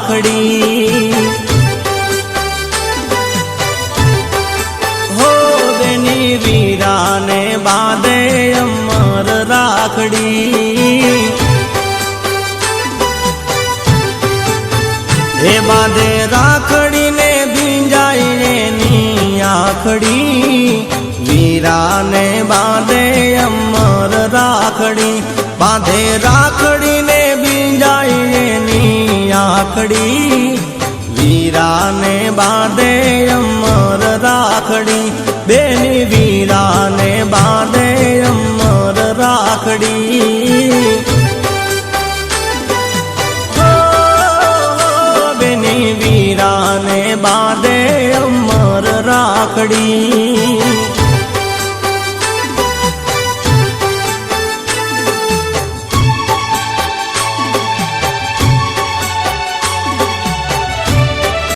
રાખડી. હો બેની વીરાને બાંધે અમર રાખડી. હે બાંધે રાખડીને ભીંજાઈને ની આખડી. વીરાને બાંધે અમર રાખડી. બાંધે રાખડી આખડી વીરાને બાંધે અમર રાખડી. બેની વીરાને બાંધે અમર રાખડી. બેની વીરાને બાંધે અમર રાખડી.